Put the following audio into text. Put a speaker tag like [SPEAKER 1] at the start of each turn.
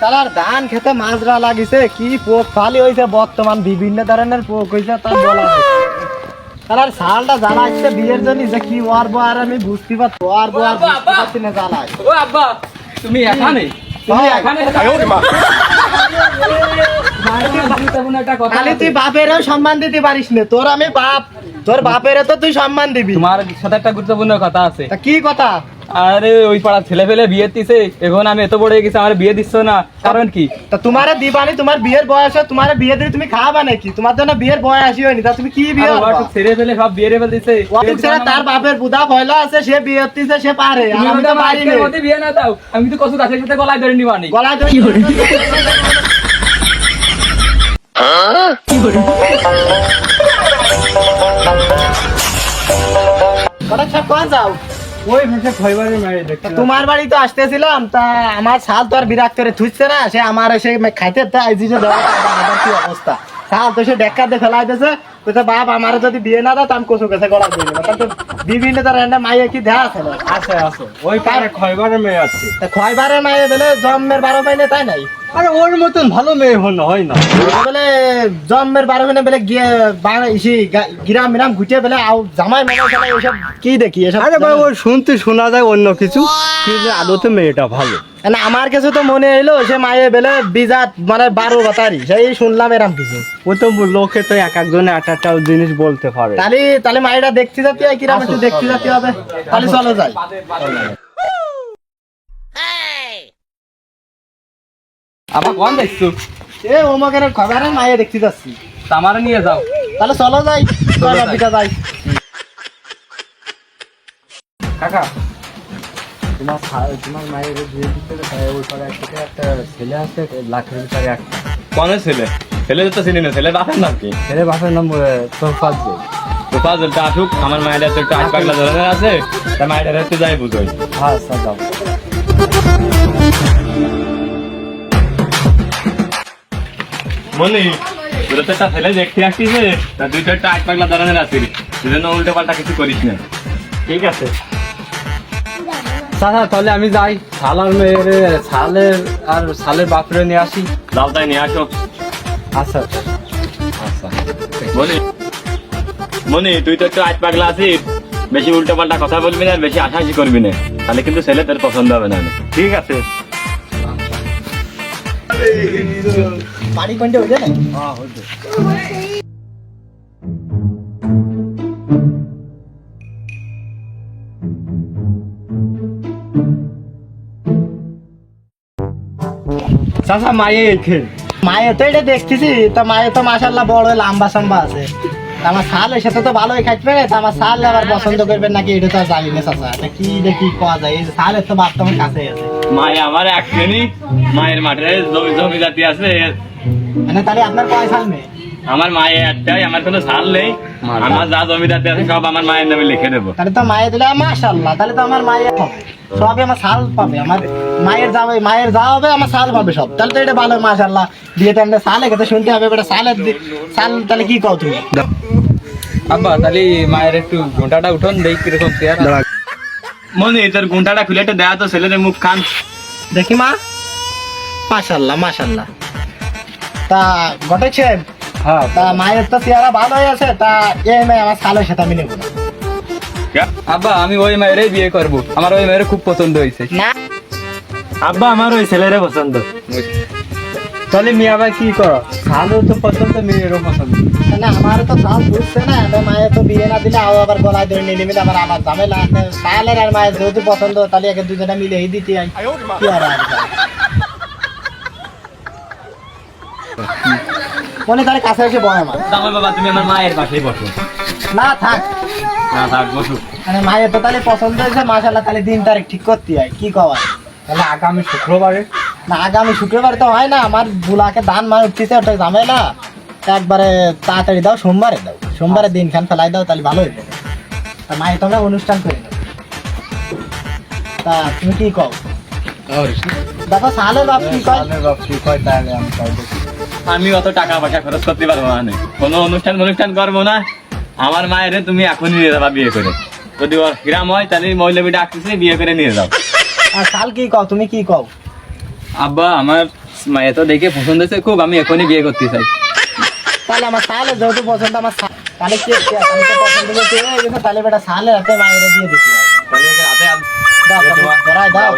[SPEAKER 1] শালার ধান খেতে মাজরা লাগিছে কি পোক? ফালি হইছে বর্তমান বিভিন্ন ধরনের পোক হইছে তা বলা যায়। না। শালার শালটা জ্বালাচ্ছে বিয়ের জন্য যে কি ওয়ারবো আর আমি বুঝতে পারছি ওয়ারবো আর বুঝতে পারছি না জ্বালায়।
[SPEAKER 2] ও আব্বা তুমি এখানে? তুমি
[SPEAKER 1] খালি তুই বাপেরও সম্মান দিতে পারিস না তোর আমি বাপ তোর বাপেরও তো তুই সম্মান দিবি।
[SPEAKER 2] তোমার সাথে একটা গুরুত্বপূর্ণ কথা আছে।
[SPEAKER 1] কি কথা?
[SPEAKER 2] আরে ওই পাড়ার ছেলে ফেলে বিয়ে দিছে এখন আমি এত বড় হয়ে গেছি আমার বিয়ে দিচ্ছ না। কারণ কি?
[SPEAKER 1] তা তোমারে দিবানি তোমার বিয়ের বয়স তোমারে বিয়ে দিলে তুমি খাওয়াবা নাকি? তোমার জন্য বিয়ের বয়সই হয়নি তা তুমি কি বিয়ে
[SPEAKER 2] ছেড়ে ফেলে সব বিয়ে রেবে দিছে।
[SPEAKER 1] ছেড়ে তার বাপের বুধা পয়লা আছে সে বিয়ে হতিছে সে পারে। আমি তো পারি
[SPEAKER 2] মধ্যে বিয়ে না দাও। আমি তো কসু গাছের সাথে গলায় ধরে নিবানি।
[SPEAKER 1] গলায় ধরে কটাক সাহেব কোন যাও?
[SPEAKER 2] ওই ভেসে খয়বারে মারি দেখতে
[SPEAKER 1] তোমার বাড়ি তো আসতেছিলাম তা আমার শাল তো আর বিরাট করে থুইছে না সে আমার এসে খাইতে তো আইজি যে দেওয়া আমার কি অবস্থা? শাল তো সে ডেক্কা দিয়ে ফেলাই দিয়েছে বলছে বাপ আমার যদি বিয়ে না দাও তো আমি কচু গেছে গলা দিয়ে দেবো। তো বিভিন্ন ধরনের মাইয়ে কি দেওয়া আছে
[SPEAKER 2] আছে আছে। ওই পাড়ে খয়বারে মেয়ে আছে।
[SPEAKER 1] তা খয়বারে মাইয়ে বেলে জন্মের বারো পাইলে তাই নাই?
[SPEAKER 2] আরে ওর মতন ভালো মেয়ে হয় না।
[SPEAKER 1] বলে জন্মের বারো পাইলে বেলে গিয়ে ইসি গিরাম মিরাম ঘুটিয়ে বেলে আও জামাই মেয়ে খেলে ওইসব কি দেখি এসব
[SPEAKER 3] আরে ভাই ওই শুনতে শোনা যায় অন্য কিছু কিন্তু আদতে মেয়েটা ভালো।
[SPEAKER 1] না আমার কাছে তো মনে হইল সে মায়ে বেলে বিজাত মানে বারো বাতারি সেই শুনলাম এরম কিছু।
[SPEAKER 3] ও তো লোকে তো এক একজনে এক একটা জিনিস বলতে পারে।
[SPEAKER 1] তাহলে তাহলে মায়েরা দেখতে যাতে হয় কিরাম একটু দেখতে যাতে হবে। তাহলে চলো যাই।
[SPEAKER 2] আবার কোন দেখছ?
[SPEAKER 1] এ ওমাকের খবরে মায়ে দেখতে যাচ্ছি।
[SPEAKER 2] আমার নিয়ে যাও।
[SPEAKER 1] তাহলে চলো যাই চলো
[SPEAKER 2] যাই।
[SPEAKER 1] পিঠা যাই।
[SPEAKER 2] কাকা।
[SPEAKER 3] তোমার তোমার মায়ের বিয়ে দিতে ওই পারে একটা একটা ছেলে আছে লাখের ভিতরে একটা
[SPEAKER 4] কোন ছেলে? ছেলে তো চিনি না ছেলে বাপের নাম কি?
[SPEAKER 3] ছেলে বাপের নাম তোর ফাজল
[SPEAKER 4] তো আসুক আমার মায়ের একটু আট পাগলা ধরনের আছে তার মায়ের হাতে যাই বুঝোই।
[SPEAKER 3] হ্যাঁ স্যার দাও
[SPEAKER 4] তোর তো একটা ছেলে দেখতে আসছিস তা দুই চারটা আট পাগলা সেজন্য উল্টো পাল্টা কিছু করিস না।
[SPEAKER 3] ঠিক আছে? তাহলে আমি যাই। শালার মেয়ের শালের আর শালের বাপরে নিয়ে আসি।
[SPEAKER 4] যাও তাই নিয়ে আসো।
[SPEAKER 3] আচ্ছা
[SPEAKER 4] আচ্ছা। মনি মনি তুই তো একটু আট পাগলা আছিস। বেশি উল্টো পাল্টা কথা বলবি না বেশি আশাশি করবি না। তাহলে কিন্তু ছেলে তোর পছন্দ হবে না।
[SPEAKER 3] ঠিক আছে?
[SPEAKER 1] বাড়ি কোনটা হইলে না
[SPEAKER 3] মায়ে এখানে
[SPEAKER 1] মায়ে তো এটা দেখতেছি, তা মায়ে তো মাসাল্লাহ বড় লম্বা সম্বা আছে। আমার শাল সাথে তো ভালোই খাইতে তা আমার শাল আবার পছন্দ করবেন নাকি এটা তো আর জানি না চাচা। তা কি দেখি পাওয়া যায়? এই শালের তো বাপ তোমার কাছে আছে।
[SPEAKER 4] মায়ে আমার এক শ্রেণি মায়ের মাঠে জমি জমি জাতি আছে।
[SPEAKER 1] মানে তাহলে আপনার কয় মেয়ে?
[SPEAKER 4] আমার মায়ের একটাই আমার কোনো সাল নেই। আমার যা জমি জাতি আছে সব আমার মায়ের নামে লিখে দেবো।
[SPEAKER 1] তাহলে তো মায়ে দিলে মাশাল্লাহ তাহলে তো আমার মায়ের পাবে সবই আমার শাল পাবে। আমার মায়ের যাবে মায়ের যা হবে আমার সাল পাবে সব। তাহলে তো এটা ভালো মাশাল্লাহ বিয়ে টাইমে শালে কথা শুনতে হবে বেটা শালের দি- শাল তাহলে কি কও তুমি?
[SPEAKER 2] আব্বা তাহলে মায়ের একটু ঘন্টাটা উঠোন দেই কীরকম
[SPEAKER 4] মনে তোর ঘুমটাটা খুলে একটু দেয়া তো ছেলেদের মুখ খান।
[SPEAKER 1] দেখি মা। মাশাল্লাহ মাশাল্লাহ। তা ঘটেছে?
[SPEAKER 3] হ্যাঁ।
[SPEAKER 1] তা মায়ের তো চেহারা ভালো হয়ে আছে তা এই মেয়ে আমার শালের সাথে আমি নেব।
[SPEAKER 2] আব্বা আমি ওই মায়েরই বিয়ে করব। আমার ওই মায়ের খুব পছন্দ হয়েছে।
[SPEAKER 1] না।
[SPEAKER 3] আব্বা আমার ওই ছেলেরে পছন্দ। তাহলে মিয়া ভাই কি করো? শালও তো পছন্দ মেয়েরও পছন্দ।
[SPEAKER 1] না আমার তো বুঝছে না। তো মায়ের তো বিয়ে না দিলে আও আবার গলায় ধরে নিয়ে নেবে আবার আমার ঝামেলা। আর মায়ের যেহেতু পছন্দ তাহলে একে দুজনে মিলে এই দিতে আই কি আর আর মনে তাহলে কাছে এসে বয় আমার।
[SPEAKER 4] বাবা তুমি আমার মায়ের পাশেই বসো।
[SPEAKER 1] না থাক।
[SPEAKER 4] না থাক বসো।
[SPEAKER 1] মানে মায়ের তো তাহলে পছন্দ হয়েছে মাসাল্লাহ তাহলে দিন তারিখ ঠিক করতে হয়। কি কওয়া?
[SPEAKER 3] তাহলে আগামী শুক্রবারে?
[SPEAKER 1] না আগামী শুক্রবার তো হয় না। আমার বুলাকে ধান মার উঠতেছে ওটা ঝামেলা। একবারে তাড়াতাড়ি দাও সোমবারে দাও। সোমবারে আচ্ছা। দিন খান ফেলাই দাও তাহলে ভালো হইবে। তা মায়ে তোমরা অনুষ্ঠান করে দাও তা তুমি কি কও? দেখো সালের বাপ কি হ্যাঁ, কয়?
[SPEAKER 3] সালের বাপ কি কয় তাহলে আমি কয়
[SPEAKER 4] আমি অত টাকা পয়সা খরচ করতে পারব না কোনো অনুষ্ঠান অনুষ্ঠান করব না। আমার মায়ের তুমি এখনই নিয়ে যাবা বিয়ে করে। যদি ওর গ্রাম হয় তাহলে মহিলা বিটা আসতেছে বিয়ে করে নিয়ে যাও।
[SPEAKER 1] আর সাল কি কও? তুমি কি কও?
[SPEAKER 2] আব্বা আমার মায়ের তো দেখে পছন্দ হয়েছে খুব আমি এখনই বিয়ে করতে চাই।
[SPEAKER 1] তাহলে আমার সালে যেহেতু পছন্দ আমার তাহলে কি পছন্দ করছে এই জন্য তাহলে বেটা সালে রাতে বাইরে দিয়ে দিচ্ছি
[SPEAKER 4] আদর